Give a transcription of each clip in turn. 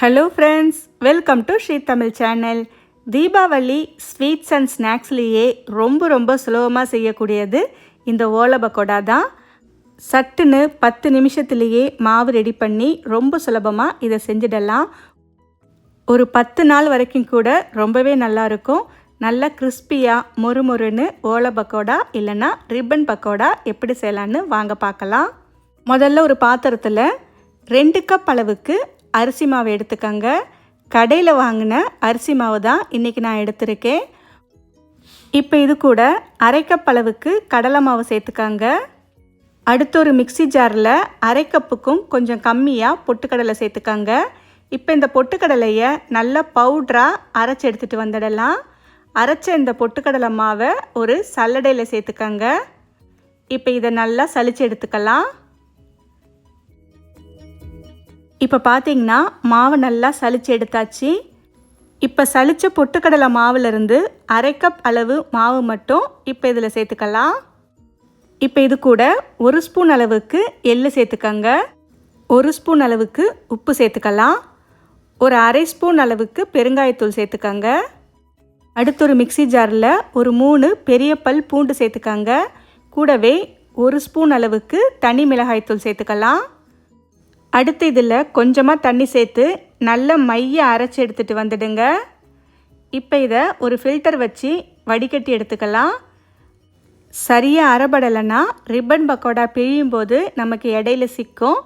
Hello friends welcome to Shri Tamil channel Deepavali sweets and ஸ்நாக்ஸ்லேயே ரொம்ப ரொம்ப சுலபமாக செய்யக்கூடியது இந்த ஓலை பக்கோடா தான். சட்டுன்னு பத்து நிமிஷத்துலேயே மாவு ரெடி பண்ணி ரொம்ப சுலபமாக இதை செஞ்சிடலாம். ஒரு பத்து நாள் வரைக்கும் கூட ரொம்பவே நல்லாயிருக்கும் நல்லா கிறிஸ்பியாக மொறுமொறுன்னு ஓலை பக்கோடா இல்லைன்னா ரிப்பன் பக்கோடா எப்படி செய்யலான்னு வாங்க பார்க்கலாம். முதல்ல ஒரு பாத்திரத்தில் ரெண்டு கப் அளவுக்கு அரிசி மாவு எடுத்துக்கோங்க. கடையில் வாங்கின அரிசி மாவு தான் இன்றைக்கி நான் எடுத்திருக்கேன். இப்போ இது கூட அரைக்கப்பளவுக்கு கடலை மாவு சேர்த்துக்கோங்க. அடுத்து ஒரு மிக்சி ஜாரில் அரை கப்புக்கும் கொஞ்சம் கம்மியாக பொட்டுக்கடலை சேர்த்துக்காங்க. இப்போ இந்த பொட்டுக்கடலையை நல்லா பவுட்ராக அரைச்சி எடுத்துகிட்டு வந்துடலாம். அரைச்ச இந்த பொட்டுக்கடலை மாவை ஒரு சல்லடையில் சேர்த்துக்கோங்க. இப்போ இதை நல்லா சளிச்சு எடுத்துக்கலாம். இப்போ பார்த்தீங்கன்னா மாவு நல்லா சளிச்சு எடுத்தாச்சு. இப்போ சளிச்ச பொட்டுக்கடலை மாவுலேருந்து அரை கப் அளவு மாவு மட்டும் இப்போ இதில் சேர்த்துக்கலாம். இப்போ இது கூட ஒரு ஸ்பூன் அளவுக்கு எள்ளு சேர்த்துக்கங்க. ஒரு ஸ்பூன் அளவுக்கு உப்பு சேர்த்துக்கலாம். ஒரு அரை ஸ்பூன் அளவுக்கு பெருங்காயத்தூள் சேர்த்துக்கங்க. அடுத்து ஒரு மிக்சி ஜாரில் ஒரு மூணு பெரிய பல் பூண்டு சேர்த்துக்கங்க. கூடவே ஒரு ஸ்பூன் அளவுக்கு தனி மிளகாய்த்தூள் சேர்த்துக்கலாம். அடுத்து இதில் கொஞ்சமாக தண்ணி சேர்த்து நல்ல மைய அரைச்சி எடுத்துகிட்டு வந்துடுங்க. இப்போ இதை ஒரு ஃபில்டர் வச்சு வடிகட்டி எடுத்துக்கலாம். சரியாக அரைபடலைன்னா ரிப்பன் பக்கோடா பிழியும் போது நமக்கு இடையில சிக்கும்.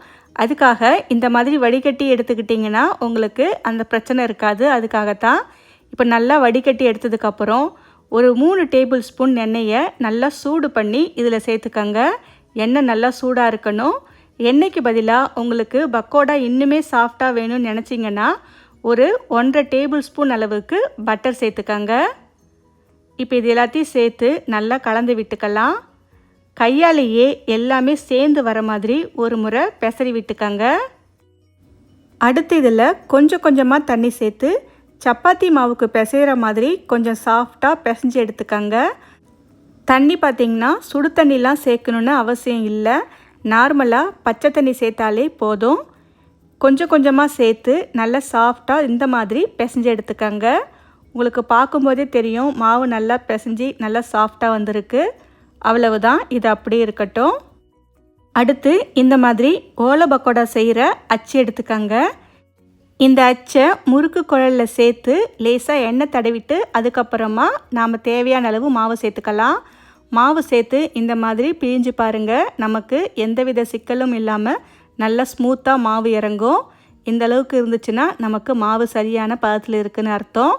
அதுக்காக இந்த மாதிரி வடிகட்டி எடுத்துக்கிட்டிங்கன்னா உங்களுக்கு அந்த பிரச்சனை இருக்காது. அதுக்காகத்தான் இப்போ நல்லா வடிகட்டி எடுத்ததுக்கப்புறம் ஒரு மூணு டேபிள் ஸ்பூன் எண்ணெயை நல்லா சூடு பண்ணி இதில் சேர்த்துக்கங்க. எண்ணெய் நல்லா சூடாக இருக்கணும். எண்ணெய்க்கு பதிலாக உங்களுக்கு பக்கோடா இன்னுமே சாஃப்டாக வேணும்னு நினச்சிங்கன்னா ஒரு ஒன்றரை டேபிள் ஸ்பூன் அளவுக்கு பட்டர் சேர்த்துக்கங்க. இப்போ இது எல்லாத்தையும் சேர்த்து நல்லா கலந்து விட்டுக்கலாம். கையாலேயே எல்லாமே சேர்ந்து வர மாதிரி ஒரு முறை பெசரி விட்டுக்கங்க. அடுத்து இதில் கொஞ்சம் கொஞ்சமாக தண்ணி சேர்த்து சப்பாத்தி மாவுக்கு பிசைகிற மாதிரி கொஞ்சம் சாஃப்டாக பிசைஞ்சு எடுத்துக்கங்க. தண்ணி பார்த்திங்கன்னா சுடு தண்ணிலாம் சேர்க்கணுன்னு அவசியம் இல்லை. நார்மலாக பச்சை தண்ணி சேர்த்தாலே போதும். கொஞ்சம் கொஞ்சமாக சேர்த்து நல்லா சாஃப்டாக இந்த மாதிரி பிசைஞ்சு எடுத்துக்கங்க. உங்களுக்கு பார்க்கும்போதே தெரியும் மாவு நல்லா பிசைஞ்சு நல்லா சாஃப்டாக வந்திருக்கு. அவ்வளவுதான் இது அப்படியே இருக்கட்டும். அடுத்து இந்த மாதிரி ஓலை பக்கோடா செய்கிற அச்சு எடுத்துக்கங்க. இந்த அச்சை முறுக்கு குழலில் சேர்த்து லேசாக எண்ணெய் தடவிட்டு அதுக்கப்புறமா நாம் தேவையான அளவு மாவு சேர்த்துக்கலாம். மாவு சேர்த்து இந்த மாதிரி பிழிஞ்சு பாருங்கள் நமக்கு எந்தவித சிக்கலும் இல்லாமல் நல்லா ஸ்மூத்தாக மாவு இறங்கும். இந்த அளவுக்கு இருந்துச்சுன்னா நமக்கு மாவு சரியான பதத்தில் இருக்குதுன்னு அர்த்தம்.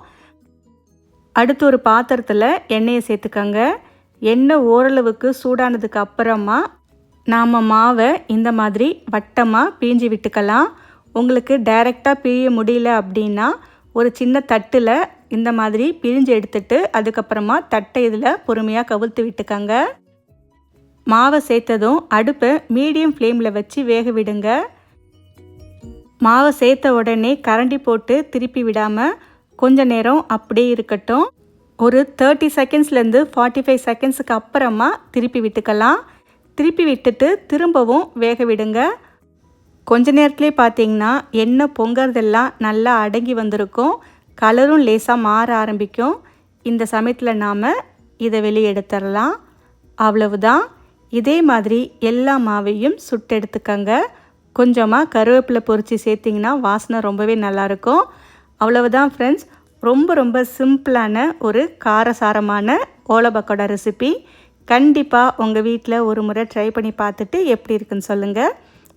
அடுத்து ஒரு பாத்திரத்தில் எண்ணெயை சேர்த்துக்கோங்க. எண்ணெய் ஓரளவுக்கு சூடானதுக்கு அப்புறமா நாம் மாவை இந்த மாதிரி வட்டமாக பிழிஞ்சு விட்டுக்கலாம். உங்களுக்கு டைரெக்டாக பிழிய முடியல அப்படின்னா ஒரு சின்ன தட்டில் இந்த மாதிரி பிழிஞ்சு எடுத்துட்டு அதுக்கப்புறமா தட்டை இதில் பொறுமையாக கவுழ்த்து விட்டுக்கங்க. மாவை சேர்த்ததும் அடுப்பை மீடியம் ஃப்ளேமில் வச்சு வேக விடுங்க. மாவை சேர்த்த உடனே கரண்டி போட்டு திருப்பி விடாமல் கொஞ்ச நேரம் அப்படியே இருக்கட்டும். ஒரு தேர்ட்டி செகண்ட்ஸ்லேருந்து ஃபார்ட்டி ஃபைவ் செகண்ட்ஸுக்கு அப்புறமா திருப்பி விட்டுக்கலாம். திருப்பி விட்டுட்டு திரும்பவும் வேக விடுங்க. கொஞ்ச நேரத்துலேயே பார்த்தீங்கன்னா எண்ணெய் பொங்கறதெல்லாம் நல்லா அடங்கி வந்திருக்கும். கலரும் லேசாக மாற ஆரம்பிக்கும். இந்த சமயத்தில் நாம் இதை வெளியே எடுத்துடலாம். அவ்வளவுதான். இதே மாதிரி எல்லா மாவையும் சுட்டு எடுத்துக்கங்க. கொஞ்சமாக கருவேப்பிலை பொறிச்சு சேர்த்திங்கன்னா வாசனை ரொம்பவே நல்லாயிருக்கும் அவ்வளவுதான் ஃப்ரெண்ட்ஸ் ரொம்ப ரொம்ப சிம்பிளான ஒரு காரசாரமான ஓலபக்கோடா ரெசிபி கண்டிப்பாக உங்கள் வீட்டில் ஒரு முறை ட்ரை பண்ணி பார்த்துட்டு எப்படி இருக்குன்னு சொல்லுங்கள்